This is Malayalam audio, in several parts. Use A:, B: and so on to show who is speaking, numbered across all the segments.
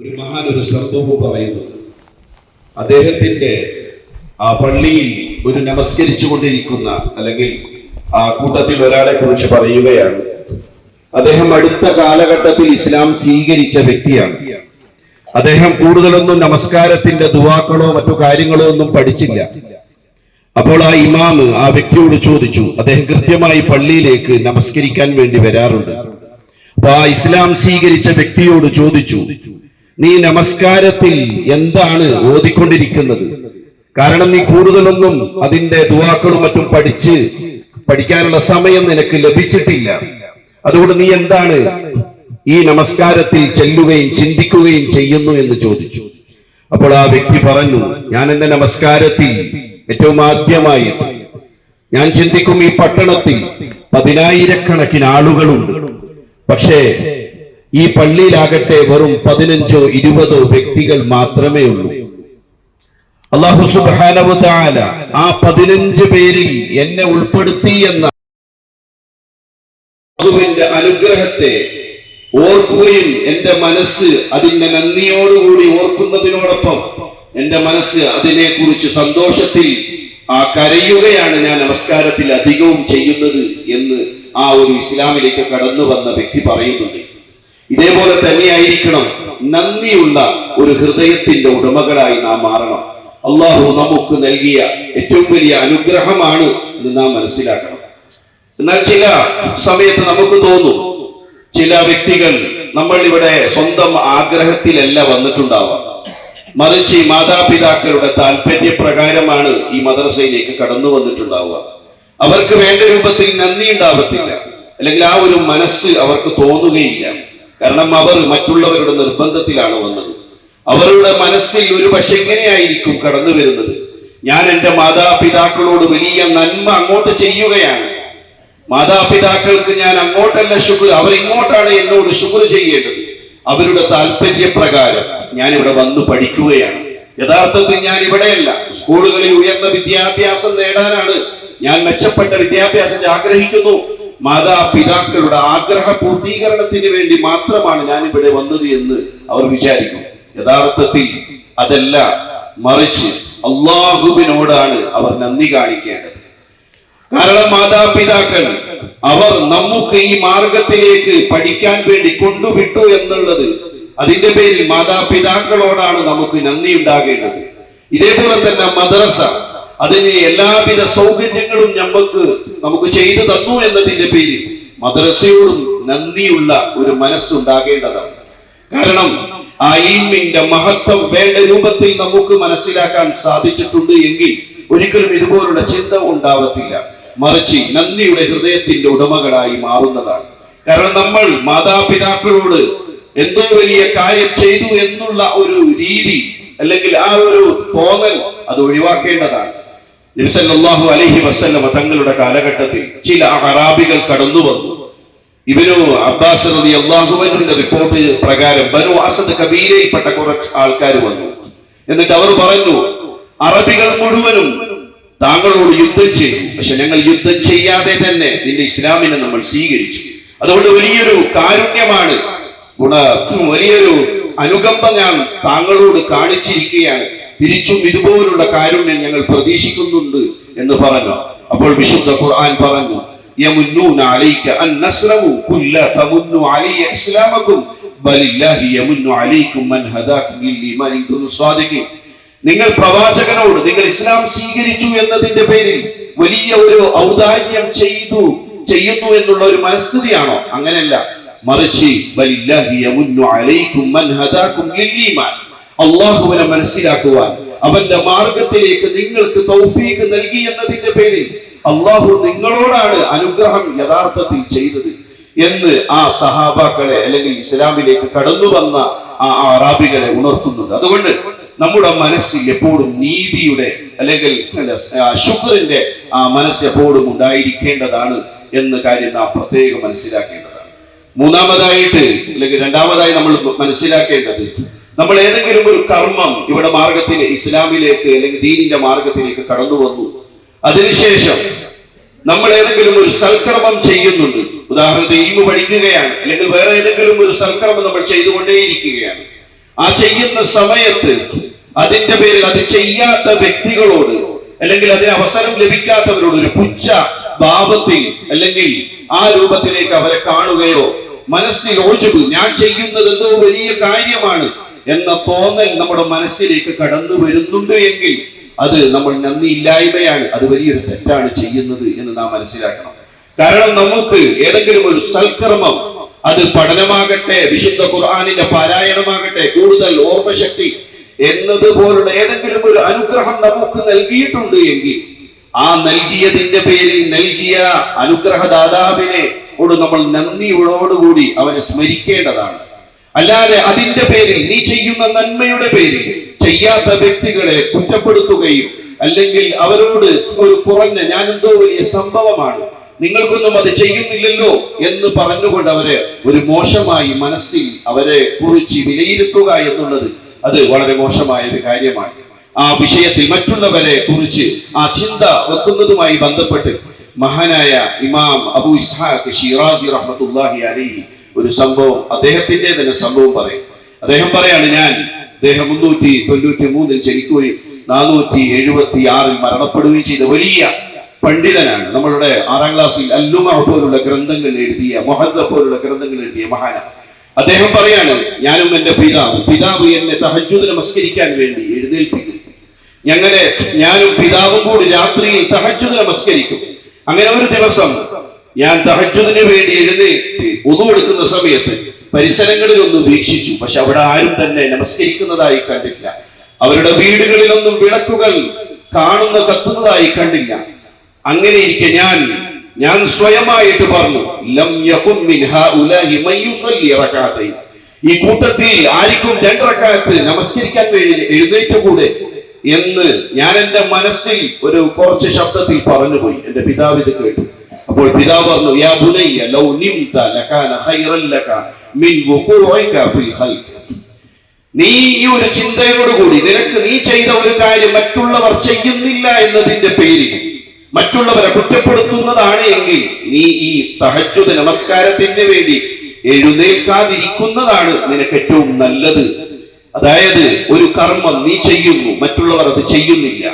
A: ഒരു മഹാൻ ഒരു സംഭവം പറയുന്നത്. അദ്ദേഹത്തിന്റെ ആ പള്ളിയിൽ ഒരു നമസ്കരിച്ചു കൊണ്ടിരിക്കുന്ന അല്ലെങ്കിൽ ആ കൂട്ടത്തിൽ ഒരാളെ കുറിച്ച് പറയുകയാണ്. അദ്ദേഹം അടുത്ത കാലഘട്ടത്തിൽ ഇസ്ലാം സ്വീകരിച്ച വ്യക്തിയാണ്. അദ്ദേഹം കൂടുതലൊന്നും നമസ്കാരത്തിന്റെ ദുവാക്കളോ മറ്റു കാര്യങ്ങളോ ഒന്നും പഠിച്ചില്ല. അപ്പോൾ ആ ഇമാമ് ആ വ്യക്തിയോട് ചോദിച്ചു അദ്ദേഹം കൃത്യമായി പള്ളിയിലേക്ക് നമസ്കരിക്കാൻ വേണ്ടി വരാറുണ്ട്. അപ്പൊ ആ ഇസ്ലാം സ്വീകരിച്ച വ്യക്തിയോട് ചോദിച്ചു നീ നമസ്കാരത്തിൽ എന്താണ് ഓതിക്കൊണ്ടിരിക്കുന്നത്? കാരണം നീ കൂടുതലൊന്നും അതിന്റെ ദുവാക്കളും മറ്റും പഠിച്ച് പഠിക്കാനുള്ള സമയം നിനക്ക് ലഭിച്ചിട്ടില്ല. അതുകൊണ്ട് നീ എന്താണ് ഈ നമസ്കാരത്തിൽ ചെല്ലുകയും ചിന്തിക്കുകയും ചെയ്യുന്നു എന്ന് ചോദിച്ചു. അപ്പോൾ ആ വ്യക്തി പറഞ്ഞു ഞാൻ എന്റെ നമസ്കാരത്തിൽ ഏറ്റവും ആദ്യമായി ഞാൻ ചിന്തിക്കും ഈ പട്ടണത്തിൽ പതിനായിരക്കണക്കിന് ആളുകളുണ്ട്. പക്ഷേ ഈ പള്ളിയിലാകട്ടെ വെറും പതിനഞ്ചോ ഇരുപതോ വ്യക്തികൾ മാത്രമേ ഉള്ളൂ. അള്ളാഹു സുബാനവ ആ പതിനഞ്ച് പേരിൽ എന്നെ ഉൾപ്പെടുത്തി എന്ന അള്ളാഹുവിന്റെ അനുഗ്രഹത്തെ ഓർക്കുകയും എന്റെ മനസ്സ് അതിന്റെ നന്ദിയോടുകൂടി ഓർക്കുന്നതിനോടൊപ്പം എന്റെ മനസ്സ് അതിനെ കുറിച്ച് സന്തോഷത്തിൽ ആ കരയുകയാണ് ഞാൻ നമസ്കാരത്തിൽ അധികവും ചെയ്യുന്നത് എന്ന് ആ ഒരു ഇസ്ലാമിലേക്ക് കടന്നു വന്ന വ്യക്തി പറയുന്നുണ്ട്. ഇതേപോലെ തന്നെയായിരിക്കണം നന്ദിയുള്ള ഒരു ഹൃദയത്തിന്റെ ഉടമകളായി നാം മാറണം. അള്ളാഹു നമുക്ക് നൽകിയ ഏറ്റവും വലിയ അനുഗ്രഹമാണ് എന്ന് നാം മനസ്സിലാക്കണം. എന്നാൽ ചില സമയത്ത് നമുക്ക് തോന്നും ചില വ്യക്തികൾ നമ്മൾ ഇവിടെ സ്വന്തം ആഗ്രഹത്തിലല്ല വന്നിട്ടുണ്ടാവാം മറിച്ച് മാതാപിതാക്കളുടെ താല്പര്യപ്രകാരമാണ് ഈ മദ്രസയിലേക്ക് കടന്നു വന്നിട്ടുണ്ടാവുക. അവർക്ക് വേണ്ട രൂപത്തിൽ നന്ദി ഉണ്ടാവത്തില്ല. അല്ലെങ്കിൽ ആ ഒരു മനസ്സ് അവർക്ക് തോന്നുകയില്ല. കാരണം അവർ മറ്റുള്ളവരുടെ നിർബന്ധത്തിലാണ് വന്നത്. അവരുടെ മനസ്സിൽ ഒരു പക്ഷെ എങ്ങനെയായിരിക്കും കടന്നു വരുന്നത്? ഞാൻ എന്റെ മാതാപിതാക്കളോട് വലിയ നന്മ അങ്ങോട്ട് ചെയ്യുകയാണ്. മാതാപിതാക്കൾക്ക് ഞാൻ അങ്ങോട്ടല്ല ശുക്ർ അവരിങ്ങോട്ടാണ് എന്നോട് ശുക്ർ ചെയ്യേണ്ടത്. അവരുടെ താല്പര്യപ്രകാരം ഞാൻ ഇവിടെ വന്ന് പഠിക്കുകയാണ്. യഥാർത്ഥത്തിൽ ഞാൻ ഇവിടെയല്ല. സ്കൂളുകളിൽ ഉയർന്ന വിദ്യാഭ്യാസം നേടാനാണ് ഞാൻ മെച്ചപ്പെട്ട വിദ്യാഭ്യാസം ആഗ്രഹിക്കുന്നു. മാതാപിതാക്കളുടെ ആഗ്രഹ പൂർത്തീകരണത്തിന് വേണ്ടി മാത്രമാണ് ഞാൻ ഇവിടെ വന്നത് എന്ന് അവർ വിചാരിക്കും. യഥാർത്ഥത്തിൽ അതല്ല മറിച്ച് അള്ളാഹുവിനോടാണ് അവർ നന്ദി കാണിക്കേണ്ടത്. കാരണം മാതാപിതാക്കൾ അവർ നമുക്ക് ഈ മാർഗത്തിലേക്ക് പഠിക്കാൻ വേണ്ടി കൊണ്ടുവിട്ടു എന്നുള്ളത് അതിന്റെ പേരിൽ മാതാപിതാക്കളോടാണ് നമുക്ക് നന്ദി ഉണ്ടാകേണ്ടത് ഇതേപോലെ തന്നെ മദ്രസ അതിന് എല്ലാവിധ സൗകര്യങ്ങളും നമുക്ക് നമുക്ക് ചെയ്തു തന്നു എന്നതിന്റെ പേരിൽ മദ്രസയോടും നന്ദിയുള്ള ഒരു മനസ്സുണ്ടാകേണ്ടതാണ്. കാരണം ആ ഈമിന്റെ മഹത്വം വേണ്ട രൂപത്തിൽ നമുക്ക് മനസ്സിലാക്കാൻ സാധിച്ചിട്ടുണ്ട് എങ്കിൽ ഒരിക്കലും ഇതുപോലുള്ള ചിന്ത ഉണ്ടാവത്തില്ല. മറിച്ച് നന്ദിയുടെ ഹൃദയത്തിന്റെ ഉടമകളായി മാറുന്നതാണ്. കാരണം നമ്മൾ മാതാപിതാക്കളോട് എന്തോ വലിയ കാര്യം ചെയ്തു എന്നുള്ള ഒരു രീതി അല്ലെങ്കിൽ ആ ഒരു തോന്നൽ അത് ഒഴിവാക്കേണ്ടതാണ്. നബിസല്ലാഹു അലഹി വസല്ലമ തങ്ങളുടെ കാലഘട്ടത്തിൽ ചില അറാബികൾ കടന്നു വന്നു. ഇവരു അബ്ബാസ് റതി അള്ളാഹുവിന്റെ റിപ്പോർട്ട് പ്രകാരം ബനു അസദ് കബീരയിൽപ്പെട്ട കുറച്ച് ആൾക്കാർ വന്നു. എന്നിട്ട് അവർ പറഞ്ഞു അറബികൾ മുഴുവനും താങ്കളോട് യുദ്ധം ചെയ്തു. പക്ഷെ ഞങ്ങൾ യുദ്ധം ചെയ്യാതെ തന്നെ നിന്റെ ഇസ്ലാമിനെ നമ്മൾ സ്വീകരിച്ചു. അതുകൊണ്ട് വലിയൊരു കാരുണ്യമാണ്. ഗുണ വലിയൊരു അനുകമ്പ ഞാൻ താങ്കളോട് കാണിച്ചിരിക്കുകയാണ്. തിരിച്ചും ഇതുപോലുള്ള കാരുണ്യം ഞങ്ങൾ പ്രതീക്ഷിക്കുന്നുണ്ട് എന്ന് പറഞ്ഞു അപ്പോൾ വിശുദ്ധ ഖുർആൻ പറഞ്ഞു يمنون عليك أن نسلموا قل لا تمنوا علي إسلامكم بل الله يمن عليكم من هداكم للإيمان إن كنتم صادقين നിങ്ങൾ പ്രവാചകനോട് നിങ്ങൾ ഇസ്ലാം സ്വീകരിച്ചു എന്നതിന്റെ പേരിൽ വലിയ ഒരു ഔദാര്യം ചെയ്തു ചെയ്യുന്നു എന്നുള്ള ഒരു മനസ്ഥിതിയാണോ അങ്ങനെയല്ല മറിച്ച് ബലില്ലാഹി യമുന്നു അലൈക്കും മൻ ഹദാക്കും ലില്ലീമാൻ അള്ളാഹുവിനെ മനസ്സിലാക്കുവാൻ അവന്റെ മാർഗത്തിലേക്ക് നിങ്ങൾക്ക് തൗഫീഖ് നൽകി എന്നതിന്റെ പേരിൽ അള്ളാഹു നിങ്ങളോടാണ് അനുഗ്രഹം യഥാർത്ഥത്തിൽ ചെയ്തത് എന്ന് ആ സഹാബാക്കളെ അല്ലെങ്കിൽ ഇസ്ലാമിലേക്ക് കടന്നു വന്ന ആ അറാബികളെ ഉണർത്തുന്നുണ്ട്. അതുകൊണ്ട് നമ്മുടെ മനസ്സിൽ എപ്പോഴും നീതിയുടെ അല്ലെങ്കിൽ ശുക്രന്റെ ആ മനസ്സ് എപ്പോഴും ഉണ്ടായിരിക്കേണ്ടതാണ് എന്ന കാര്യം നാം പ്രത്യേകം മനസ്സിലാക്കേണ്ടതാണ്. മൂന്നാമതായിട്ട് അല്ലെങ്കിൽ രണ്ടാമതായി നമ്മൾ മനസ്സിലാക്കേണ്ടത് നമ്മൾ ഏതെങ്കിലും ഒരു കർമ്മം ഇവിടെ മാർഗത്തിൽ ഇസ്ലാമിലേക്ക് അല്ലെങ്കിൽ ദീനിന്റെ മാർഗത്തിലേക്ക് കടന്നു വന്നു. അതിനുശേഷം നമ്മൾ ഏതെങ്കിലും ഒരു സൽക്കർമ്മം ചെയ്യുന്നുണ്ട്. ഉദാഹരണത്തിന് ഈമ് പഠിക്കുകയാണ്. അല്ലെങ്കിൽ വേറെ ഏതെങ്കിലും ഒരു സൽക്കർമ്മം നമ്മൾ ചെയ്തുകൊണ്ടേയിരിക്കുകയാണ്. ആ ചെയ്യുന്ന സമയത്ത് അതിന്റെ പേരിൽ അത് ചെയ്യാത്ത വ്യക്തികളോട് അല്ലെങ്കിൽ അതിന് അവസരം ലഭിക്കാത്തവരോട് ഒരു പുച്ഛ ഭാവത്തിൽ അല്ലെങ്കിൽ ആ രൂപത്തിലേക്ക് അവരെ കാണുകയോ മനസ്സിൽ ഓജുബ് ഞാൻ ചെയ്യുന്നത് എന്തോ വലിയ കാര്യമാണ്. എന്ന തോന്നൽ നമ്മുടെ മനസ്സിലേക്ക് കടന്നു വരുന്നുണ്ട് എങ്കിൽ അത് നമ്മൾ നന്ദിയില്ലായ്മയാണ്. അത് വലിയൊരു തെറ്റാണ് ചെയ്യുന്നത് എന്ന് നാം മനസ്സിലാക്കണം. കാരണം നമുക്ക് ഏതെങ്കിലും ഒരു സൽക്കർമ്മം അത് പഠനമാകട്ടെ വിശുദ്ധ ഖുർആാനിന്റെ പാരായണമാകട്ടെ കൂടുതൽ ഓർമ്മശക്തി എന്നതുപോലുള്ള ഏതെങ്കിലും ഒരു അനുഗ്രഹം നമുക്ക് നൽകിയിട്ടുണ്ട് എങ്കിൽ ആ നൽകിയതിന്റെ പേരിൽ നൽകിയ അനുഗ്രഹദാതാവിനെ ഓട് നമ്മൾ നന്ദിയോടുകൂടി അവനെ സ്മരിക്കേണ്ടതാണ്. അല്ലാതെ അതിന്റെ പേരിൽ നീ ചെയ്യുന്ന നന്മയുടെ പേരിൽ ചെയ്യാത്ത വ്യക്തികളെ കുറ്റപ്പെടുത്തുകയും അല്ലെങ്കിൽ അവരോട് ഒരു കുറഞ്ഞ ഞാൻ വലിയ സംഭവമാണ് നിങ്ങൾക്കൊന്നും അത് ചെയ്യുന്നില്ലല്ലോ എന്ന് പറഞ്ഞുകൊണ്ട് അവരെ ഒരു മോശമായി മനസ്സിൽ അവരെ കുറിച്ച് വിലയിരുത്തുക എന്നുള്ളത് അത് വളരെ മോശമായ ഒരു കാര്യമാണ്. ആ വിഷയത്തിൽ മറ്റുള്ളവരെ കുറിച്ച് ആ ചിന്ത വെക്കുന്നതുമായി ബന്ധപ്പെട്ട് മഹാനായ ഇമാം അബു ഇസ്ഹാഖ് ഷിറാസി റഹ്മത്തുല്ലാഹി അലൈഹി ഒരു സംഭവം അദ്ദേഹത്തിന്റെ തന്നെ സംഭവം പറയും. അദ്ദേഹം പറയാണ് ഞാൻ അദ്ദേഹം മുന്നൂറ്റി തൊണ്ണൂറ്റി മൂന്നിൽ ജനിക്കുകയും നാനൂറ്റി എഴുപത്തി ആറിൽ മരണപ്പെടുകയും ചെയ്ത വലിയ പണ്ഡിതനാണ്. നമ്മളുടെ ആറാം ക്ലാസ്സിൽ അല്ലുമ പോലുള്ള ഗ്രന്ഥങ്ങൾ എഴുതിയ മൊഹദ്ദ പോലുള്ള ഗ്രന്ഥങ്ങൾ എഴുതിയ മഹാന അദ്ദേഹം പറയാണ് ഞാനും എന്റെ പിതാവ് പിതാവ് എന്നെ തഹജുദ് നമസ്കരിക്കാൻ വേണ്ടി എഴുന്നേൽപ്പിക്കും ഞങ്ങളെ ഞാനും പിതാവും കൂടി രാത്രിയിൽ തഹജുദ് നമസ്കരിക്കും. അങ്ങനെ ഒരു ദിവസം ഞാൻ തഹജുദിന് വേണ്ടി എഴുന്നേറ്റ് എടുക്കുന്ന സമയത്ത് പരിസരങ്ങളിൽ ഒന്ന് വീക്ഷിച്ചു. പക്ഷെ അവിടെ ആരും തന്നെ നമസ്കരിക്കുന്നതായി കണ്ടില്ല. അവരുടെ വീടുകളിലൊന്നും വിളക്കുകൾ കാണുന്ന കത്തുന്നതായി കണ്ടില്ല. അങ്ങനെ ഇരിക്കെ ഞാൻ ഞാൻ സ്വയമായിട്ട് പറഞ്ഞു ലം യകുൻ ഈ കൂട്ടത്തിൽ ആർക്കും രണ്ടറക്കാലത്ത് നമസ്കരിക്കാൻ വേണ്ടി എഴുന്നേറ്റുകൂടെ എന്ന് ഞാൻ എന്റെ മനസ്സിൽ ഒരു കുറച്ച് ശബ്ദത്തിൽ പറഞ്ഞുപോയി. എന്റെ പിതാവ് ഇത് കേട്ടു. അപ്പോൾ പിതാവ് പറഞ്ഞു നീ ഈ ഒരു ചിന്തയോടുകൂടി നിനക്ക് നീ ചെയ്ത ഒരു കാര്യം മറ്റുള്ളവർ ചെയ്യുന്നില്ല എന്നതിന്റെ പേരിൽ മറ്റുള്ളവരെ കുറ്റപ്പെടുത്തുന്നതാണ് എങ്കിൽ നീ ഈ സഹജുത നമസ്കാരത്തിന് വേണ്ടി എഴുന്നേൽക്കാതിരിക്കുന്നതാണ് നിനക്ക് ഏറ്റവും നല്ലത്. അതായത് ഒരു കർമ്മം നീ ചെയ്യുന്നു മറ്റുള്ളവർ അത് ചെയ്യുന്നില്ല.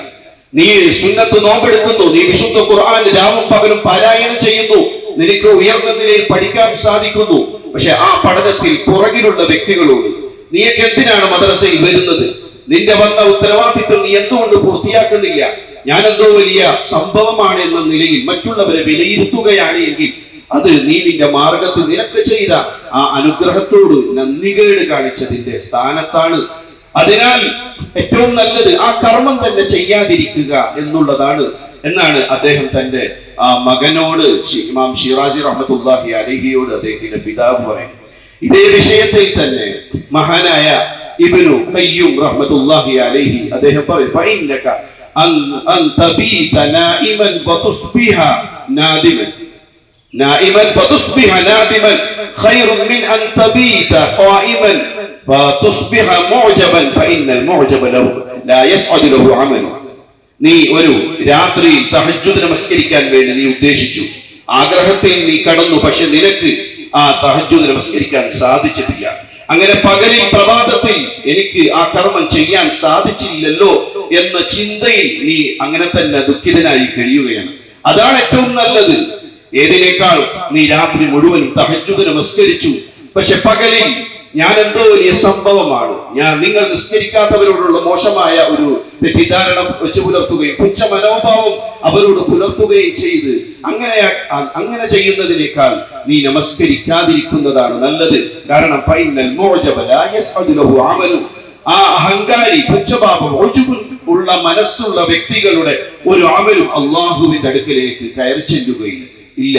A: നീ സുന്നത്ത് നോമ്പെടുക്കുന്നു നീ വിശുദ്ധ ഖുർആൻ രാവും പകലും പാരായണം ചെയ്യുന്നു. നിനക്ക് ഉയർന്ന നിലയിൽ പഠിക്കാൻ സാധിക്കുന്നു. പക്ഷെ ആ പഠനത്തിൽ പുറകിലുള്ള വ്യക്തികളോട് നീയൊക്കെ എന്തിനാണ് മദ്രസയിൽ വരുന്നത്? നിന്റെ വന്ന ഉത്തരവാദിത്വം നീ എന്തുകൊണ്ട് പൂർത്തിയാക്കുന്നില്ല? ഞാനെന്തോ വലിയ സംഭവമാണ് എന്ന നിലയിൽ മറ്റുള്ളവരെ വിലയിരുത്തുകയാണ് എങ്കിൽ അത് നീ നിന്റെ മാർഗത്തിൽ നിനക്ക് ചെയ്ത ആ അനുഗ്രഹത്തോട് നന്ദികേട് കാണിച്ചതിന്റെ സ്ഥാനത്താണ്. അതിനാൽ ഏറ്റവും നല്ലത് ആ കർമ്മം തന്നെ ചെയ്യാതിരിക്കുക എന്നുള്ളതാണ് എന്നാണ് അദ്ദേഹം തന്റെ ആ മകനോട് ഇമാം ഷിറാജി റഹ്മത്തുല്ലാഹി അലഹിയോട് അദ്ദേഹത്തിന്റെ പിതാവ് പറയുന്നു. ഇതേ വിഷയത്തിൽ തന്നെ മഹാനായ ഇബ്നു കയ്യും റഹ്മത്തുല്ലാഹി അലൈഹി അദ്ദേഹം പറയും അൻ അൻ തബീത നായിമൻ വതുസ്ബിഹ നാദിമൻ. نائما فتصبح نادما خير من أن تبيت قائما فتصبح معجبا فإن المعجب له لا يسعد له عمله നീ ഒരു രാത്രിയിൽ തഹജ്ജുദ് നമസ്കരിക്കാൻ വേണ്ടി നീ ഉദ്ദേശിച്ചു ആഗ്രഹത്തിൽ നീ കടന്നു പക്ഷെ നിനക്ക് ആ തഹജ്ജുദ് നമസ്കരിക്കാൻ സാധിച്ചിട്ടില്ല അങ്ങനെ പകലിൽ പ്രഭാതത്തിൽ എനിക്ക് ആ കർമ്മം ചെയ്യാൻ സാധിച്ചില്ലല്ലോ എന്ന ചിന്തയിൽ നീ അങ്ങനെ തന്നെ ദുഃഖിതനായി കഴിയുകയാണ് അതാണ് ഏറ്റവും നല്ലത് ഏതിനേക്കാൾ നീ രാത്രി മുഴുവൻ തഹജ്ജുദ് നമസ്കരിച്ചു പക്ഷെ പകലിൽ ഞാൻ എന്തോ വലിയ സംഭവമാണ്. ഞാൻ നിങ്ങൾ നിസ്കരിക്കാത്തവരോടുള്ള മോശമായ ഒരു തെറ്റിദ്ധാരണ വെച്ച് പുലർത്തുകയും പുച്ഛ മനോഭാവം അവരോട് പുലർത്തുകയും ചെയ്ത് അങ്ങനെ അങ്ങനെ ചെയ്യുന്നതിനേക്കാൾ നീ നമസ്കരിക്കാതിരിക്കുന്നതാണ് നല്ലത്. കാരണം ഫൈനൽ മോജബ ലാ ലഹു അമലു. ആ അഹങ്കാരി പുച്ഛഭാവം ഉള്ള മനസ്സുള്ള വ്യക്തികളുടെ ഒരു ആമലും അള്ളാഹുവിന്റെ അടുക്കിലേക്ക് കയറി ചെല്ലുകയില്ല. ഇല്ല.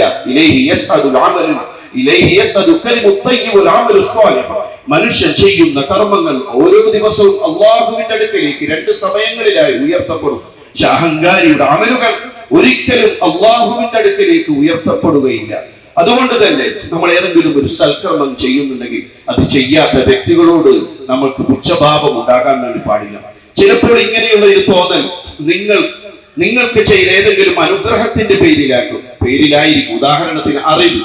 A: മനുഷ്യൻ ചെയ്യുന്ന കർമ്മങ്ങൾ ഓരോ ദിവസവും അള്ളാഹുവിന്റെ അടുക്കലേക്ക് രണ്ട് സമയങ്ങളിലായി ഉയർത്തപ്പെടും. പക്ഷെ അഹങ്കാരിയുടെ അമലുകൾ ഒരിക്കലും അള്ളാഹുവിന്റെ അടുക്കലേക്ക് ഉയർത്തപ്പെടുകയില്ല. അതുകൊണ്ട് തന്നെ നമ്മൾ ഏതെങ്കിലും ഒരു സൽക്കർമ്മം ചെയ്യുന്നുണ്ടെങ്കിൽ അത് ചെയ്യാത്ത വ്യക്തികളോട് നമ്മൾക്ക് പുച്ഛഭാവം ഉണ്ടാകാൻ വേണ്ടി പാടില്ല. ചിലപ്പോൾ ഇങ്ങനെയുള്ള ഒരു തോന്നൽ നിങ്ങൾ നിങ്ങൾക്ക് ചെയ്ത ഏതെങ്കിലും അനുഗ്രഹത്തിന്റെ പേരിലാക്കും. പേരിലായിരിക്കും. ഉദാഹരണത്തിന് അറിവ്.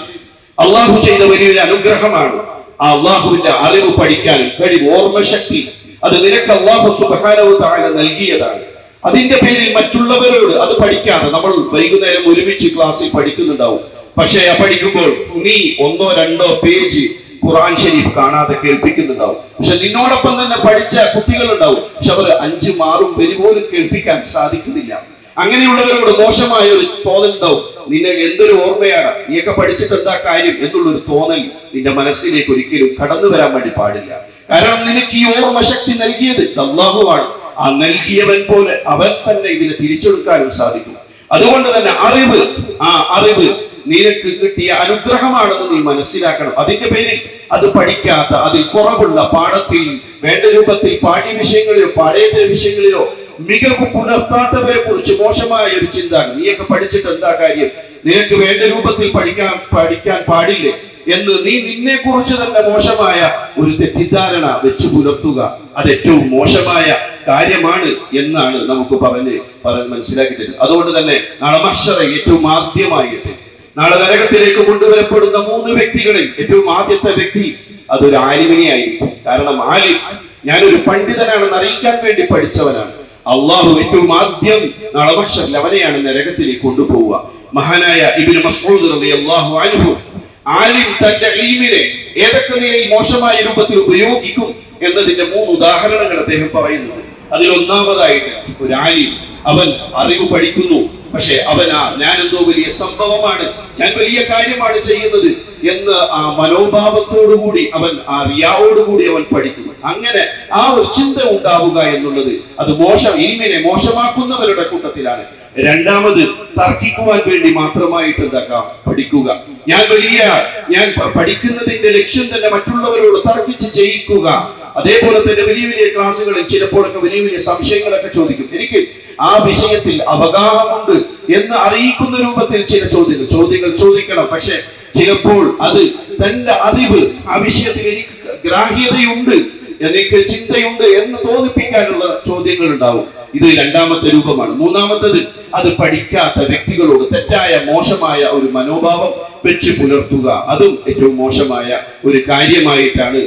A: അള്ളാഹു ചെയ്ത വലിയൊരു അനുഗ്രഹമാണ്. ആ അള്ളാഹുവിന്റെ അറിവ് പഠിക്കാൻ കഴിവ് ഓർമ്മശക്തി. അത് നിനക്ക് അള്ളാഹു സുഖാനവും താഴെ നൽകിയതാണ്. അതിന്റെ പേരിൽ മറ്റുള്ളവരോട് അത് പഠിക്കാതെ നമ്മൾ വൈകുന്നേരം ഒരുമിച്ച് ക്ലാസ്സിൽ പഠിക്കുന്നുണ്ടാവും. പക്ഷേ പഠിക്കുമ്പോൾ നീ ഒന്നോ രണ്ടോ പേജ് ഖുറാൻ ഷരീഫ് കാണാതെ കേൾപ്പിക്കുന്നുണ്ടാവും. പക്ഷെ നിന്നോടൊപ്പം തന്നെ പഠിച്ച കുട്ടികളുണ്ടാവും. പക്ഷെ അവർ അഞ്ച് മാറും പേര് പോലും കേൾപ്പിക്കാൻ സാധിക്കുന്നില്ല. അങ്ങനെയുള്ളവരോട് മോശമായ ഒരു തോന്നൽ ഉണ്ടാവും നിന്നെ എന്തൊരു ഓർമ്മയാണ്? നീയൊക്കെ പഠിച്ചിട്ട് എന്താ കാര്യം എന്നുള്ളൊരു തോന്നൽ നിന്റെ മനസ്സിലേക്ക് ഒരിക്കലും കടന്നു വരാൻ വേണ്ടി പാടില്ല. കാരണം നിനക്ക് ഈ ഓർമ്മ ശക്തി നൽകിയത് അള്ളാഹുവാണ് ആ നൽകിയവൻ പോലെ അവൻ തന്നെ ഇതിനെ തിരിച്ചെടുക്കാനും സാധിക്കും. അതുകൊണ്ട് തന്നെ അറിവ് ആ അറിവ് നിനക്ക് കിട്ടിയ അനുഗ്രഹമാണെന്ന് നീ മനസ്സിലാക്കണം. അതിന്റെ പേരിൽ അത് പഠിക്കാത്ത അതിൽ കുറവുള്ള പാഠത്തിൽ വേണ്ട രൂപത്തിൽ പാഠ്യ വിഷയങ്ങളിലോ പാഠ്യേതര വിഷയങ്ങളിലോ മികവ് പുലർത്താത്തവരെ കുറിച്ച് മോശമായ ഒരു ചിന്താണ് നീയൊക്കെ പഠിച്ചിട്ട് എന്താ കാര്യം? നിനക്ക് വേണ്ട രൂപത്തിൽ പഠിക്കാൻ പഠിക്കാൻ പാടില്ലേ? എന്ന് നീ നിന്നെ കുറിച്ച് തന്നെ മോശമായ ഒരു തെറ്റിദ്ധാരണ വെച്ച് പുലർത്തുക. അത് ഏറ്റവും മോശമായ കാര്യമാണ് എന്നാണ് നമുക്ക് പറഞ്ഞ് പറഞ്ഞ് മനസ്സിലാക്കി തരുന്നത് അതുകൊണ്ട് തന്നെ നാളെ മഷറ ഏറ്റവും ആദ്യമായിട്ട് നാളെ നരകത്തിലേക്ക് കൊണ്ടുവരപ്പെടുന്ന മൂന്ന് വ്യക്തികളിൽ ഏറ്റവും ആദ്യത്തെ വ്യക്തി അതൊരു ആലിമിനെയായിരിക്കും. കാരണം ആലിം ഞാനൊരു പണ്ഡിതനാണെന്ന് അറിയിക്കാൻ വേണ്ടി പഠിച്ചവനാണ്. അള്ളാഹു ഏറ്റവും ആദ്യം നാളെ മഷറിൽ അവനെയാണ് നരകത്തിലേക്ക് കൊണ്ടുപോവുക. മഹാനായ ഇബിന് മസ്ഊദ് റളിയല്ലാഹു അൻഹു ആലിം തന്റെ ഇൽമിനെ ഏതൊക്കെ നിലയിൽ മോശമായ രൂപത്തിൽ ഉപയോഗിക്കും എന്നതിന്റെ മൂന്ന് ഉദാഹരണങ്ങൾ അദ്ദേഹം പറയുന്നുണ്ട്. അതിൽ ഒന്നാമതായിട്ട് ഒരു ആലിം അവൻ അറിവ് പഠിക്കുന്നു. പക്ഷെ അവനാ ഞാൻ എന്തോ വലിയ സംഭവമാണ് ഞാൻ വലിയ കാര്യമാണ് ചെയ്യുന്നത് എന്ന് ആ മനോഭാവത്തോടുകൂടി അവൻ ആ റിയാവോടുകൂടി അവൻ പഠിക്കുന്നു അങ്ങനെ ആ ഒരു ചിന്ത ഉണ്ടാവുക എന്നുള്ളത് അത് മോശം ഇൽമിനെ മോശമാക്കുന്നവരുടെ കൂട്ടത്തിലാണ്. രണ്ടാമത് തർക്കിക്കുവാൻ വേണ്ടി മാത്രമായിട്ട് എന്താക്കാം? പഠിക്കുക. ഞാൻ വലിയ ഞാൻ പഠിക്കുന്നതിന്റെ ലക്ഷ്യം തന്നെ മറ്റുള്ളവരോട് തർക്കിച്ച് ചെയ്യിക്കുക അതേപോലെ തന്നെ വലിയ വലിയ ക്ലാസ്സുകളിൽ ചിലപ്പോഴൊക്കെ വലിയ വലിയ സംശയങ്ങളൊക്കെ ചോദിക്കും. എനിക്ക് ആ വിഷയത്തിൽ അവഗാഹമുണ്ട് എന്ന് അറിയിക്കുന്ന രൂപത്തിൽ ചില ചോദ്യങ്ങൾ ചോദ്യങ്ങൾ ചോദിക്കണം. പക്ഷെ ചിലപ്പോൾ അത് തന്റെ അറിവ് ആ വിഷയത്തിൽ എനിക്ക് ഗ്രാഹ്യതയുണ്ട് എനിക്ക് ചിന്തയുണ്ട് എന്ന് തോന്നിപ്പിക്കാനുള്ള ചോദ്യങ്ങൾ ഉണ്ടാവും ഇത് രണ്ടാമത്തെ രൂപമാണ്. മൂന്നാമത്തത് അത് പഠിക്കാത്ത വ്യക്തികളോട് തെറ്റായ മോശമായ ഒരു മനോഭാവം വെച്ച് പുലർത്തുക. അതും ഏറ്റവും മോശമായ ഒരു കാര്യമായിട്ടാണ്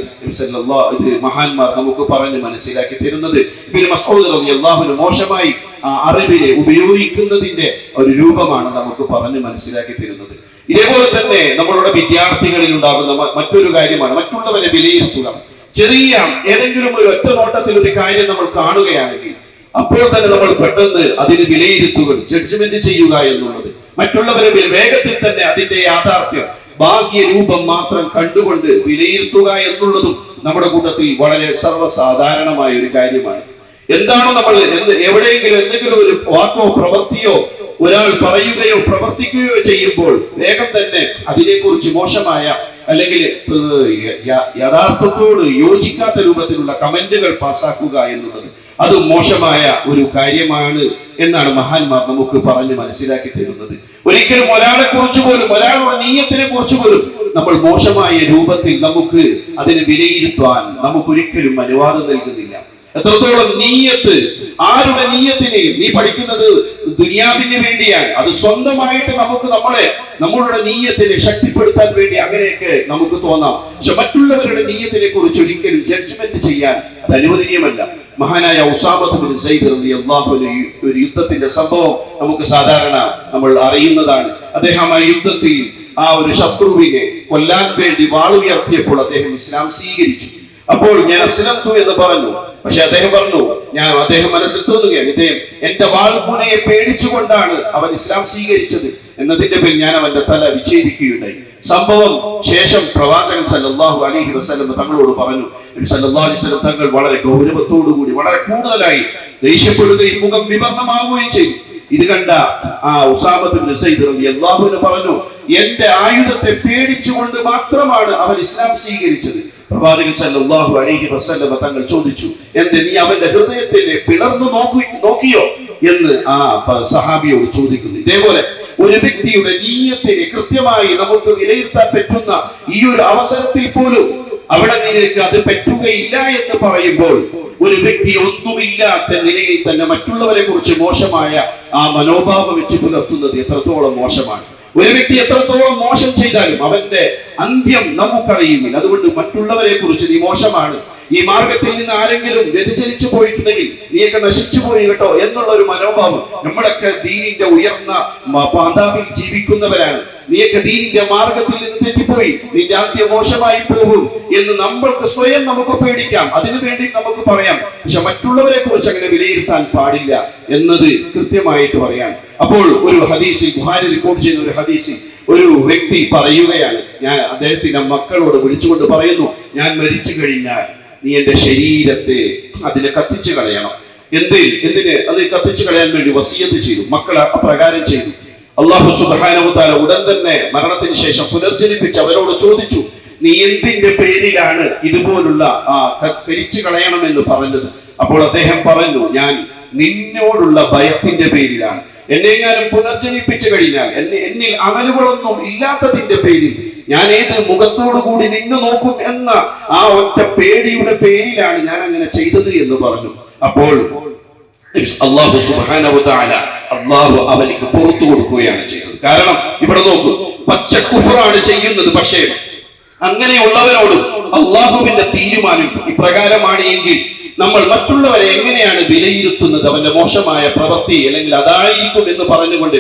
A: ഇത് മഹാന്മാർ നമുക്ക് പറഞ്ഞ് മനസ്സിലാക്കി തരുന്നത്. ഇബ്നു മസ്ഊദ് അള്ളാഹുന് മോശമായി ആ അറിവിനെ ഉപയോഗിക്കുന്നതിന്റെ ഒരു രൂപമാണ് നമുക്ക് പറഞ്ഞ് മനസ്സിലാക്കി തരുന്നത്. ഇതേപോലെ തന്നെ നമ്മളുടെ വിദ്യാർത്ഥികളിൽ ഉണ്ടാകുന്ന മറ്റൊരു കാര്യമാണ് മറ്റുള്ളവരെ വിലയിരുത്തുക. ചെറിയ ഏതെങ്കിലും ഒരു ഒറ്റ നോട്ടത്തിൽ ഒരു കാര്യം നമ്മൾ കാണുകയാണെങ്കിൽ അപ്പോൾ തന്നെ നമ്മൾ പെട്ടെന്ന് അതിന് വിലയിരുത്തുക ജഡ്ജ്മെന്റ് ചെയ്യുക എന്നുള്ളത്. മറ്റുള്ളവരെ വേഗത്തിൽ തന്നെ അതിന്റെ യാഥാർത്ഥ്യം ഭാഗ്യ രൂപം മാത്രം കണ്ടുകൊണ്ട് വിലയിരുത്തുക എന്നുള്ളതും നമ്മുടെ കൂട്ടത്തിൽ വളരെ സർവസാധാരണമായ ഒരു കാര്യമാണ്. എന്താണോ നമ്മൾ എവിടെയെങ്കിലും എന്തെങ്കിലും ഒരു വാക്കോ പ്രവൃത്തിയോ ഒരാൾ പറയുകയോ പ്രവർത്തിക്കുകയോ ചെയ്യുമ്പോൾ വേഗം തന്നെ അതിനെക്കുറിച്ച് മോശമായ അല്ലെങ്കിൽ യഥാർത്ഥത്തോട് യോജിക്കാത്ത രൂപത്തിലുള്ള കമന്റുകൾ പാസാക്കുക എന്നുള്ളത് അത് മോശമായ ഒരു കാര്യമാണ് എന്നാണ് മഹാന്മാർ നമുക്ക് പറഞ്ഞ് മനസ്സിലാക്കി തരുന്നത്. ഒരിക്കലും ഒരാളെ കുറിച്ച് പോലും ഒരാളുടെ നീയത്തിനെ കുറിച്ച് പോലും നമ്മൾ മോശമായ രൂപത്തിൽ നമുക്ക് അതിനെ വിലയിരുത്താൻ നമുക്ക് ഒരിക്കലും അനുവാദം നൽകുന്നില്ല. എത്രത്തോളം നീയത്ത് ആരുടെ നീയത്തിനെയും നീ പഠിക്കുന്നത് ദുനിയാവിന് വേണ്ടിയാണ്. അത് സ്വന്തമായിട്ട് നമുക്ക് നമ്മളെ നമ്മളുടെ നീയത്തിനെ ശക്തിപ്പെടുത്താൻ വേണ്ടി അങ്ങനെയൊക്കെ നമുക്ക് തോന്നാം. പക്ഷെ മറ്റുള്ളവരുടെ നീയത്തിനെ കുറിച്ച് ഒരിക്കലും ജഡ്ജ്മെന്റ് ചെയ്യാൻ അത് അനുവദനീയമല്ല. മഹാനായ ഉസാമത്ത് സൈദ് ഒരു യുദ്ധത്തിന്റെ സംഭവം നമുക്ക് സാധാരണ നമ്മൾ അറിയുന്നതാണ്. അദ്ദേഹം ആ യുദ്ധത്തിൽ ആ ഒരു ശത്രുവിനെ കൊല്ലാൻ വേണ്ടി വാളുയർത്തിയപ്പോൾ അദ്ദേഹം ഇസ്ലാം സ്വീകരിച്ചു. അപ്പോൾ ഞാൻ അസ്ലംതു എന്ന് പറഞ്ഞു. പക്ഷെ അദ്ദേഹം പറഞ്ഞു ഞാൻ അദ്ദേഹം മനസ്സിൽ തോന്നുകയാണ് ഇദ്ദേഹം എന്റെ വാൾമുനയെ പേടിച്ചുകൊണ്ടാണ് അവൻ ഇസ്ലാം സ്വീകരിച്ചത്. എന്നതിന്റെ പേരിൽ ഞാൻ അവന്റെ തല വിച്ഛേദിക്കുകയുണ്ടായി. സംഭവം ശേഷം പ്രവാചകൻ സല്ലാഹു അലഹി വസ്ലം തങ്ങളോട് പറഞ്ഞു സല്ലല്ലാഹു അലൈഹി തങ്ങൾ വളരെ ഗൗരവത്തോടു കൂടി വളരെ കൂടുതലായി ദേഷ്യപ്പെടുകയും മുഖം വിവർണമാവുകയും ചെയ്തു. ഇത് കണ്ട ആ ഉസാമത്തിന് പറഞ്ഞു എന്റെ ആയുധത്തെ പേടിച്ചുകൊണ്ട് മാത്രമാണ് അവൻ ഇസ്ലാം സ്വീകരിച്ചത്. പ്രവാചകൻ സല്ലല്ലാഹു അലൈഹി വസല്ലം തങ്ങൾ ചോദിച്ചു എന്ത് നീ അവന്റെ ഹൃദയത്തിനെ പിളർന്നു നോക്കി നോക്കിയോ? എന്ന് ആ സഹാബിയോട് ചോദിക്കുന്നു. ഇതേപോലെ ഒരു വ്യക്തിയുടെ നീയത്തിനെ കൃത്യമായി നമുക്ക് വിലയിരുത്താൻ പറ്റുന്ന ഈ ഒരു അവസരത്തിൽ പോലും അവിടെ നിനക്ക് അത് പറ്റുകയില്ല എന്ന് പറയുമ്പോൾ ഒരു വ്യക്തി ഒന്നുമില്ലാത്ത നിലയിൽ തന്നെ മറ്റുള്ളവരെ കുറിച്ച് മോശമായ ആ മനോഭാവം വെച്ച് പുലർത്തുന്നത് എത്രത്തോളം മോശമാണ്. ഒരു വ്യക്തി എത്രത്തോളം മോശം ചെയ്താലും അവന്റെ അന്ത്യം നമുക്കറിയുന്നില്ല. അതുകൊണ്ട് മറ്റുള്ളവരെ കുറിച്ച് നീ മോശമാണ്. ഈ മാർഗത്തിൽ നിന്ന് ആരെങ്കിലും വ്യതിചലിച്ചു പോയിട്ടുണ്ടെങ്കിൽ നീയൊക്കെ നശിച്ചു പോയി കേട്ടോ എന്നുള്ള ഒരു മനോഭാവം നമ്മളൊക്കെ ദീനിന്റെ ഉയർന്ന പാതാവിൽ ജീവിക്കുന്നവരാണ്. നീയൊക്കെ ദീനിന്റെ മാർഗത്തിൽ നിന്ന് തെറ്റിപ്പോയി. നിന്റെ ആദ്യം മോശമായി പോകും എന്ന് നമ്മൾക്ക് സ്വയം നമുക്ക് പേടിക്കാം. അതിനു വേണ്ടി നമുക്ക് പറയാം. പക്ഷെ മറ്റുള്ളവരെ കുറിച്ച് അങ്ങനെ വിലയിരുത്താൻ പാടില്ല എന്നത് കൃത്യമായിട്ട് പറയാം. അപ്പോൾ ഒരു ഹദീസ് ബുഹാരി റിപ്പോർട്ട് ചെയ്യുന്ന ഒരു ഹദീസ് ഒരു വ്യക്തി പറയുകയാണ്. ഞാൻ അദ്ദേഹത്തിന്റെ മക്കളോട് വിളിച്ചുകൊണ്ട് പറയുന്നു ഞാൻ മരിച്ചു കഴിഞ്ഞാൽ നീ എന്റെ ശരീരത്തെ അതിനെ കത്തിച്ചു കളയണം. എന്ത്? എന്തിന്? അത് കത്തിച്ചു കളയാൻ വേണ്ടി വസീയത്ത് ചെയ്തു മക്കൾ അപ്രകാരം ചെയ്തു. അള്ളാഹു സുബാനവുത്താല ഉടൻ തന്നെ മരണത്തിന് ശേഷം പുനർജനിപ്പിച്ച് അവരോട് ചോദിച്ചു നീ എന്തിന്റെ പേരിലാണ് ഇതുപോലുള്ള ആ കരിച്ചു കളയണമെന്ന് പറഞ്ഞത്? അപ്പോൾ അദ്ദേഹം പറഞ്ഞു ഞാൻ നിന്നോടുള്ള ഭയത്തിന്റെ പേരിലാണ്. എന്നെങ്ങാനും പുനർജനിപ്പിച്ചു കഴിഞ്ഞാൽ എന്നെ എന്നിൽ അമലുകളൊന്നും ഇല്ലാത്തതിന്റെ പേരിൽ ഞാൻ ഏത് മുഖത്തോടുകൂടി നിന്നു നോക്കും എന്ന ആ ഒറ്റ പേടിയുടെ പേരിലാണ് ഞാൻ അങ്ങനെ ചെയ്തത് എന്ന് പറഞ്ഞു. അപ്പോൾ അള്ളാഹു സുബ്ഹാനഹു തആല അള്ളാഹു അവനിക്ക് പുറത്തു കൊടുക്കുകയാണ് ചെയ്തത്. കാരണം ഇവിടെ നോക്കൂ പച്ച കുഫറാണ് ചെയ്യുന്നത്. പക്ഷേ അങ്ങനെയുള്ളവരോട് അള്ളാഹുവിന്റെ തീരുമാനം ഇപ്രകാരമാണ് എങ്കിൽ നമ്മൾ മറ്റുള്ളവരെ എങ്ങനെയാണ് വിലയിരുത്തുന്നത്? അവന്റെ മോശമായ പ്രവൃത്തി അല്ലെങ്കിൽ അതായിരിക്കും എന്ന് പറഞ്ഞുകൊണ്ട്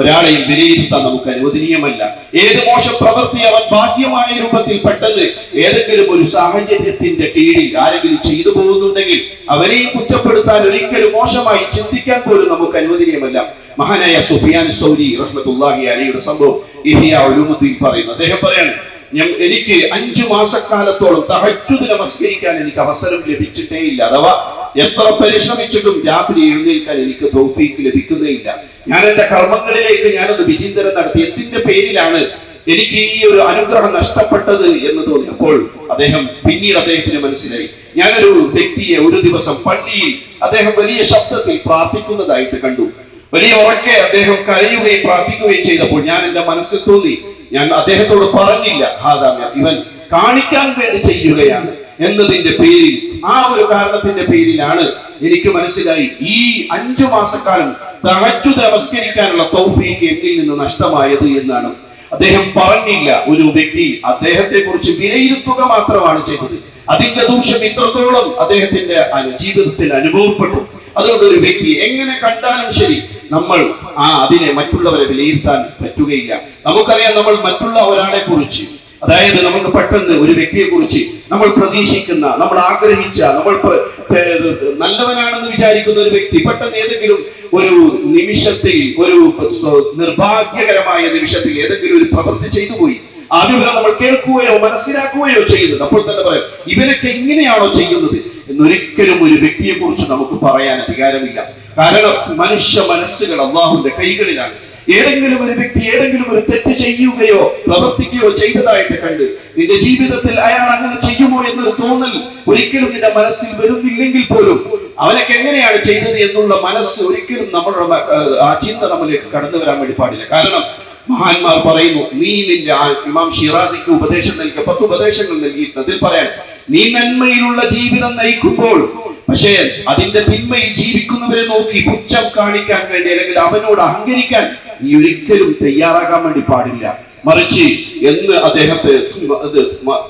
A: ഒരാളെയും വിലയിരുത്താൻ നമുക്ക് അനുവദനീയമല്ല. ഏത് മോശ പ്രവൃത്തി അവൻ ബാഹ്യമായ രൂപത്തിൽ പെട്ടെന്ന് ഏതെങ്കിലും ഒരു സാഹചര്യത്തിന്റെ കീഴിൽ ആരെങ്കിലും ചെയ്തു പോകുന്നുണ്ടെങ്കിൽ അവരെയും കുറ്റപ്പെടുത്താൻ ഒരിക്കലും മോശമായി ചിന്തിക്കാൻ പോലും നമുക്ക് അനുവദനീയമല്ല. മഹാനായ സുഫിയാൻ സൗരി റഹ്മത്തുല്ലാഹി അലിയുടെ സംഭവം ഇഹിയ ഒഴുമുദ്ദീൻ പറയുന്നു. അദ്ദേഹം പറയാണ് എനിക്ക് അഞ്ചു മാസക്കാലത്തോളം തഹച്ചു നമസ്കരിക്കാൻ എനിക്ക് അവസരം ലഭിച്ചിട്ടേ ഇല്ല അഥവാ എത്ര പരിശ്രമിച്ചിട്ടും രാത്രി എഴുന്നേൽക്കാൻ എനിക്ക് തോഫീക്ക് ലഭിക്കുന്നേ ഇല്ല ഞാൻ എന്റെ കർമ്മങ്ങളിലേക്ക് ഞാനൊന്ന് വിചിന്തനം നടത്തി എന്തിന്റെ പേരിലാണ് എനിക്ക് ഈ ഒരു അനുഗ്രഹം നഷ്ടപ്പെട്ടത് എന്ന് തോന്നിയപ്പോൾ അദ്ദേഹം പിന്നീട് അദ്ദേഹത്തിന് മനസ്സിലായി. ഞാനൊരു വ്യക്തിയെ ഒരു ദിവസം പള്ളിയിൽ അദ്ദേഹം വലിയ ശബ്ദത്തിൽ പ്രാർത്ഥിക്കുന്നതായിട്ട് കണ്ടു. വലിയ ഉറക്കെ അദ്ദേഹം കരയുകയും പ്രാർത്ഥിക്കുകയും ചെയ്തപ്പോൾ ഞാൻ എന്റെ മനസ്സിൽ തോന്നി ഞാൻ അദ്ദേഹത്തോട് പറഞ്ഞില്ല ഹാദാമ്യ ഇവൻ കാണിക്കാൻ വേണ്ടി ചെയ്യുകയാണ് എന്നതിന്റെ പേരിൽ ആ ഒരു കാരണത്തിന്റെ പേരിലാണ് എനിക്ക് മനസ്സിലായി ഈ അഞ്ചു മാസക്കാലം തഹജ്ജുദ് നമസ്കരിക്കാനുള്ള തൗഫീക്ക് എന്നിൽ നിന്ന് നഷ്ടമായത് എന്നാണ്. അദ്ദേഹം പറഞ്ഞില്ല ഒരു വ്യക്തി അദ്ദേഹത്തെ കുറിച്ച് വിലയിരുത്തുക മാത്രമാണ് ചെയ്തത്. അതിന്റെ ദൂഷ്യം ഇത്രത്തോളം അദ്ദേഹത്തിന്റെ ജീവിതത്തിൽ അനുഭവപ്പെട്ടു. അതുകൊണ്ട് ഒരു വ്യക്തി എങ്ങനെ കണ്ടാലും ശരി നമ്മൾ ആ അതിനെ മറ്റുള്ളവരെ വിലയിരുത്താൻ പറ്റുകയില്ല. നമുക്കറിയാം നമ്മൾ മറ്റുള്ള ഒരാളെ കുറിച്ച് അതായത് നമുക്ക് പെട്ടെന്ന് ഒരു വ്യക്തിയെ കുറിച്ച് നമ്മൾ പ്രതീക്ഷിക്കുന്ന നമ്മൾ ആഗ്രഹിച്ച നമ്മൾ നല്ലവനാണെന്ന് വിചാരിക്കുന്ന ഒരു വ്യക്തി പെട്ടെന്ന് ഏതെങ്കിലും ഒരു നിമിഷത്തിൽ ഒരു നിർഭാഗ്യകരമായ നിമിഷത്തിൽ ഏതെങ്കിലും ഒരു പ്രവൃത്തി ചെയ്തു പോയി ആ വിവരം നമ്മൾ കേൾക്കുകയോ മനസ്സിലാക്കുകയോ ചെയ്യുന്നത് അപ്പോൾ തന്നെ പറയാം ഇവരൊക്കെ എങ്ങനെയാണോ ചെയ്യുന്നത്? എന്നൊരിക്കലും ഒരു വ്യക്തിയെ കുറിച്ച് നമുക്ക് പറയാൻ അധികാരമില്ല. കാരണം മനുഷ്യ മനസ്സുകൾ അള്ളാഹുവിന്റെ കൈകളിലാണ്. ഏതെങ്കിലും ഒരു വ്യക്തി ഏതെങ്കിലും ഒരു തെറ്റ് ചെയ്യുകയോ പ്രവർത്തിക്കുകയോ ചെയ്തതായിട്ട് കണ്ട് നിന്റെ ജീവിതത്തിൽ അയാൾ അങ്ങനെ ചെയ്യുമോ എന്നൊരു തോന്നൽ ഒരിക്കലും നിന്റെ മനസ്സിൽ വരുന്നില്ലെങ്കിൽ പോലും അവനൊക്കെ എങ്ങനെയാണ് ചെയ്തത് എന്നുള്ള മനസ്സ് ഒരിക്കലും നമ്മളുടെ ആ ചിന്ത നമ്മളിലേക്ക് കടന്നു വരാൻ വേണ്ടി പാടില്ല. കാരണം മഹാന്മാർ പറയുന്നു നീ നിന്റെ ഇമാം ഷിറാസിക്ക് ഉപദേശം നൽകിയ പത്ത് ഉപദേശങ്ങൾ നൽകിയിട്ടുണ്ട്. അതിൽ പറയാൻ നീ നന്മയിലുള്ള ജീവിതം നയിക്കുമ്പോൾ പക്ഷേ അതിന്റെ തിന്മയിൽ ജീവിക്കുന്നവരെ നോക്കി പുച്ഛം കാണിക്കാൻ വേണ്ടി അല്ലെങ്കിൽ അവനോട് അഹങ്കരിക്കാൻ നീ ഒരിക്കലും തയ്യാറാകാൻ വേണ്ടി പാടില്ല. മറിച്ച് എന്ന് അദ്ദേഹത്തെ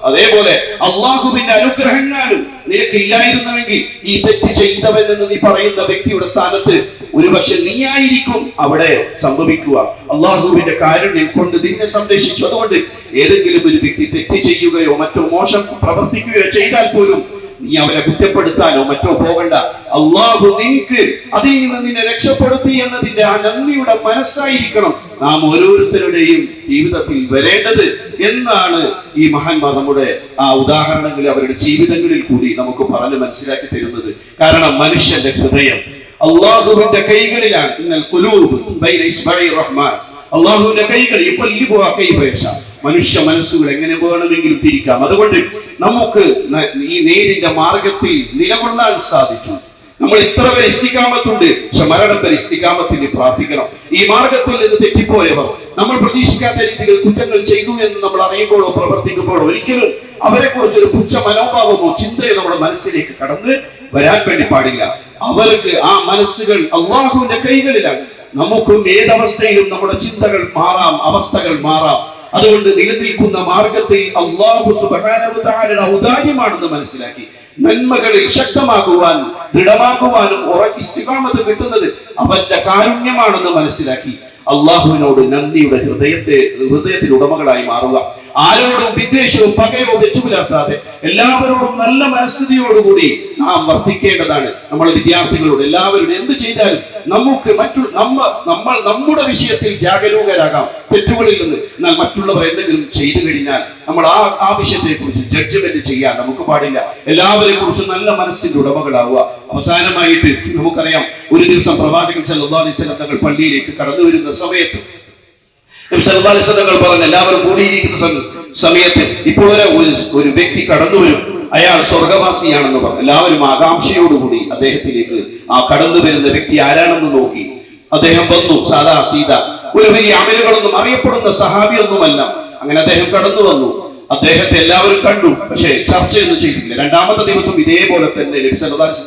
A: അതേപോലെ അള്ളാഹുവിന്റെ അനുഗ്രഹങ്ങളും നിനക്ക് ഇല്ലായിരുന്നുവെങ്കിൽ ഈ തെറ്റ് ചെയ്തവൻ എന്ന് നീ പറയുന്ന വ്യക്തിയുടെ സ്ഥാനത്ത് ഒരുപക്ഷെ നീ ആയിരിക്കും അവിടെ സംഭവിക്കുക. അള്ളാഹുവിന്റെ കാരുണ്യം കൊണ്ട് നിന്നെ സംരക്ഷിച്ചു അതുകൊണ്ട് ഏതെങ്കിലും ഒരു വ്യക്തി തെറ്റ് ചെയ്യുകയോ മറ്റോ മോശം പ്രവർത്തിക്കുകയോ ചെയ്താൽ പോലും നീ അവരെ കുറ്റപ്പെടുത്താനോ മറ്റോ പോകണ്ട. അള്ളാഹു നിനക്ക് അതിൽ നിന്ന് നിന്നെ രക്ഷപ്പെടുത്തി എന്നതിന്റെ ആ നന്ദിയുടെ മനസ്സായിരിക്കണം നാം ഓരോരുത്തരുടെയും ജീവിതത്തിൽ വരേണ്ടത് എന്നാണ് ഈ മഹാന്മാർ നമ്മുടെ ആ ഉദാഹരണങ്ങളിൽ അവരുടെ ജീവിതങ്ങളിൽ കൂടി നമുക്ക് പറഞ്ഞു മനസ്സിലാക്കി തരുന്നത്. കാരണം മനുഷ്യന്റെ ഹൃദയം അള്ളാഹുവിന്റെ കൈകളിലാണ്. ഇന്നൽ കുലൂബ് റഹ്മാൻ. അള്ളാഹുവിന്റെ കൈകൾ യശാ. മനുഷ്യ മനസ്സുകൾ എങ്ങനെ വേണമെങ്കിലും തിരിക്കാം. അതുകൊണ്ട് നമുക്ക് ഈ നേരിന്റെ മാർഗത്തിൽ നിലകൊള്ളാൻ സാധിച്ചു. നമ്മൾ ഇത്ര പേര് ഇസ്തികാമത്തുണ്ട് പക്ഷെ മരണം പേർ പ്രാർത്ഥിക്കണം. ഈ മാർഗത്തിൽ നിന്ന് തെറ്റിപ്പോയവർ നമ്മൾ പ്രതീക്ഷിക്കാത്ത രീതിയിൽ കുറ്റങ്ങൾ ചെയ്തു എന്ന് നമ്മൾ അറിയുമ്പോഴോ പ്രവർത്തിക്കുമ്പോഴോ ഒരിക്കലും അവരെ കുറിച്ച് ഒരു പുച്ഛ മനോഭാവമോ ചിന്തയോ നമ്മുടെ മനസ്സിലേക്ക് കടന്ന് വരാൻ വേണ്ടി പാടില്ല. അവർക്ക് ആ മനസ്സുകൾ അള്ളാഹുവിന്റെ കൈകളിലാണ്. നമുക്കും ഏതവസ്ഥയിലും നമ്മുടെ ചിന്തകൾ മാറാം അവസ്ഥകൾ മാറാം. അതുകൊണ്ട് നിലനിൽക്കുന്ന മാർഗത്തിൽ അള്ളാഹു സുബാനവതാരുടെ ഔദാര്യമാണെന്ന് മനസ്സിലാക്കി. നന്മകളിൽ ശക്തമാകുവാനും ദൃഢമാകുവാനും ഉറക്കി സ്ഥിരാമത് കിട്ടുന്നത് അവന്റെ കാരുണ്യമാണെന്ന് മനസ്സിലാക്കി. അള്ളാഹുവിനോട് നന്ദിയുടെ ഹൃദയത്തെ ഹൃദയത്തിൽ ഉടമകളായി മാറുക. ആരോടും വിദ്വേഷവും പകയോ വെച്ചു പുലർത്താതെ എല്ലാവരോടും നല്ല മനസ്ഥിതിയോടുകൂടി നാം വർദ്ധിക്കേണ്ടതാണ് നമ്മൾ വിദ്യാർത്ഥികളോട്. എല്ലാവരും എന്ത് ചെയ്താലും നമുക്ക് മറ്റു നമ്മ നമ്മൾ നമ്മുടെ വിഷയത്തിൽ ജാഗരൂകരാകാം. തെറ്റുകളിൽ നിന്ന് എന്നാൽ മറ്റുള്ളവർ എന്തെങ്കിലും ചെയ്തു കഴിഞ്ഞാൽ നമ്മൾ ആ ആ വിഷയത്തെ കുറിച്ച് ജഡ്ജ്മെന്റ് ചെയ്യാൻ നമുക്ക് പാടില്ല. എല്ലാവരെ കുറിച്ചും നല്ല മനസ്സിന്റെ ഉടമകളാവുക. അവസാനമായിട്ട് നമുക്കറിയാം ഒരു ദിവസം പ്രവാചകൻ സല്ലല്ലാഹു അലൈഹി വസല്ലം തങ്ങൾ പള്ളിയിലേക്ക് കടന്നു വരുന്ന സമയത്ത് നബി സല്ലല്ലാഹു അലൈഹി വസല്ലം തങ്ങൾ പറഞ്ഞു എല്ലാവരും കൂടിയിരിക്കുന്ന സമയത്ത് ഇപ്പോൾ വരെ ഒരു- ഒരു വ്യക്തി കടന്നു വരും. അയാൾ സ്വർഗവാസിയാണെന്ന് പറഞ്ഞു. എല്ലാവരും ആകാംക്ഷയോടുകൂടി അദ്ദേഹത്തിലേക്ക് ആ കടന്നു വരുന്ന വ്യക്തി ആരാണെന്ന് നോക്കി. അദ്ദേഹം വന്നു സാദാ സീത. ഒരു വലിയ അമലുകളൊന്നും അറിയപ്പെടുന്ന സഹാബിയൊന്നുമല്ല. അങ്ങനെ അദ്ദേഹം കടന്നു വന്നു. അദ്ദേഹത്തെ എല്ലാവരും കണ്ടു പക്ഷേ ചർച്ചയൊന്നും ചെയ്തില്ല രണ്ടാമത്തെ ദിവസം ഇതേപോലെ തന്നെ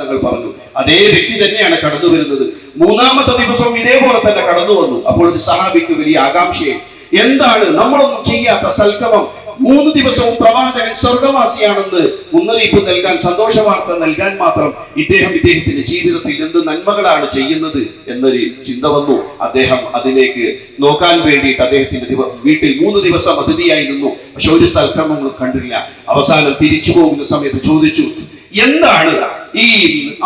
A: തങ്ങൾ പറഞ്ഞു. അതേ വ്യക്തി തന്നെയാണ് കടന്നു വരുന്നത്. മൂന്നാമത്തെ ദിവസവും ഇതേപോലെ തന്നെ കടന്നു വന്നു. അപ്പോൾ ഒരു സഹാബിക്ക് വലിയ ആകാംക്ഷയെ എന്താണ്? നമ്മളൊന്നും ചെയ്യാത്ത സൽക്കമം മൂന്ന് ദിവസവും പ്രവാചകൻ സ്വർഗവാസിയാണെന്ന് മുന്നറിയിപ്പ് നൽകാൻ സന്തോഷ വാർത്ത നൽകാൻ മാത്രം ഇദ്ദേഹം ഇദ്ദേഹത്തിന്റെ ജീവിതത്തിൽ എന്ത് നന്മകളാണ് ചെയ്യുന്നത് എന്നൊരു ചിന്ത വന്നു. അദ്ദേഹം അതിലേക്ക് നോക്കാൻ വേണ്ടിയിട്ട് അദ്ദേഹത്തിന്റെ വീട്ടിൽ മൂന്ന് ദിവസം അതിഥിയായി നിന്നു. പക്ഷെ ഒരു സൽക്രമങ്ങളും കണ്ടില്ല. അവസാനം തിരിച്ചു പോകുന്ന സമയത്ത് ചോദിച്ചു എന്താണ് ഈ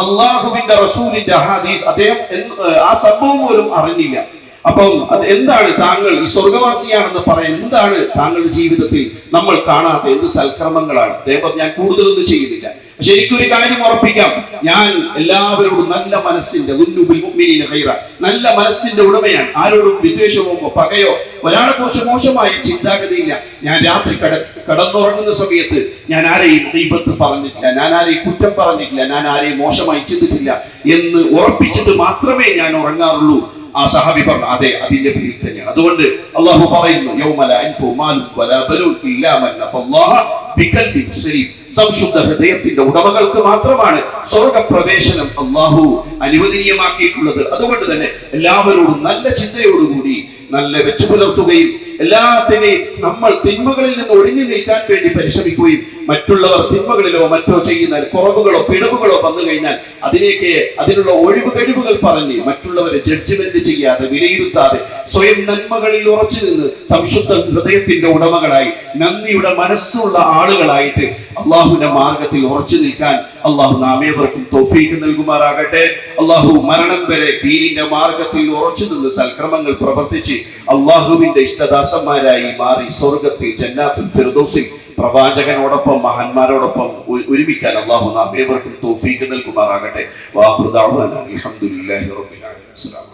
A: അള്ളാഹുവിന്റെ റസൂലിന്റെ ഹദീസ് അദ്ദേഹം ആ സംഭവം പോലും അറിഞ്ഞില്ല. അപ്പം അത് എന്താണ് താങ്കൾ ഈ സ്വർഗവാസിയാണെന്ന് പറയാൻ എന്താണ് താങ്കളുടെ ജീവിതത്തിൽ നമ്മൾ കാണാത്ത എന്ത് സൽക്രമങ്ങളാണ് ദൈവം ഞാൻ കൂടുതലൊന്നും ചെയ്യുന്നില്ല. പക്ഷെ എനിക്കൊരു കാര്യം ഉറപ്പിക്കാം. ഞാൻ എല്ലാവരോടും നല്ല മനസ്സിന്റെ നല്ല മനസ്സിന്റെ ഉടമയാണ്. ആരോടും വിദ്വേഷമോ പകയോ ഒരാളെ കുറിച്ച് മോശമായി ചിന്താഗതിയില്ല. ഞാൻ രാത്രി കട കടന്നുറങ്ങുന്ന സമയത്ത് ഞാൻ ആരെയും ദൈവത്ത് പറഞ്ഞിട്ടില്ല. ഞാൻ ആരെയും കുറ്റം പറഞ്ഞിട്ടില്ല. ഞാൻ ആരെയും മോശമായി ചിന്തിച്ചില്ല എന്ന് ഉറപ്പിച്ചിട്ട് മാത്രമേ ഞാൻ ഉറങ്ങാറുള്ളൂ. ആ സഹാബി പറഞ്ഞു അതെ അതിന്റെ പേരിൽ തന്നെയാണ് അതുകൊണ്ട് അള്ളാഹു പറയുന്നു സംശുദ്ധ ഹൃദയത്തിന്റെ ഉടമകൾക്ക് മാത്രമാണ് സ്വർഗപ്രവേശനം അള്ളാഹു അനുവദനീയമാക്കിയിട്ടുള്ളത്. അതുകൊണ്ട് തന്നെ എല്ലാവരോടും നല്ല ചിന്തയോടുകൂടി നല്ല വെച്ചു പുലർത്തുകയും എല്ലാത്തിനെയും നമ്മൾ തിന്മകളിൽ നിന്ന് ഒഴിഞ്ഞു നിൽക്കാൻ വേണ്ടി പരിശ്രമിക്കുകയും മറ്റുള്ളവർ തിന്മകളിലോ മറ്റോ ചെയ്യുന്ന കുറവുകളോ പിഴവുകളോ വന്നു കഴിഞ്ഞാൽ അതിലേക്ക് അതിനുള്ള ഒഴിവ് കഴിവുകൾ പറഞ്ഞ് മറ്റുള്ളവരെ ജഡ്ജ്മെന്റ് ചെയ്യാതെ വിലയിരുത്താതെ സ്വയം നന്മകളിൽ ഉറച്ചു നിന്ന് സംശുദ്ധ ഹൃദയത്തിന്റെ ഉടമകളായി നന്ദിയുടെ മനസ്സുള്ള ആളുകളായിട്ട് അള്ളാഹുവിന്റെ മാർഗത്തിൽ ഉറച്ചു നിൽക്കാൻ അള്ളാഹു നാമേവർക്കും തോഫീക്ക് നൽകുമാറാകട്ടെ. അള്ളാഹു മരണം വരെ ദീനിന്റെ മാർഗത്തിൽ ഉറച്ചു നിന്ന് സൽക്രമങ്ങൾ പ്രവർത്തിച്ച് അള്ളാഹുവിന്റെ ഇഷ്ടദാസന്മാരായി മാറി സ്വർഗത്തിൽ ജന്നാത്തുൽ ഫിർദൗസിൽ പ്രവാചകനോടൊപ്പം മഹാന്മാരോടൊപ്പം ഒരുമിക്കാൻ അള്ളാഹു നാമേവർക്കും തോഫീക്ക് നൽകുമാറാകട്ടെ. ആലമീൻ. അസ്സലാമു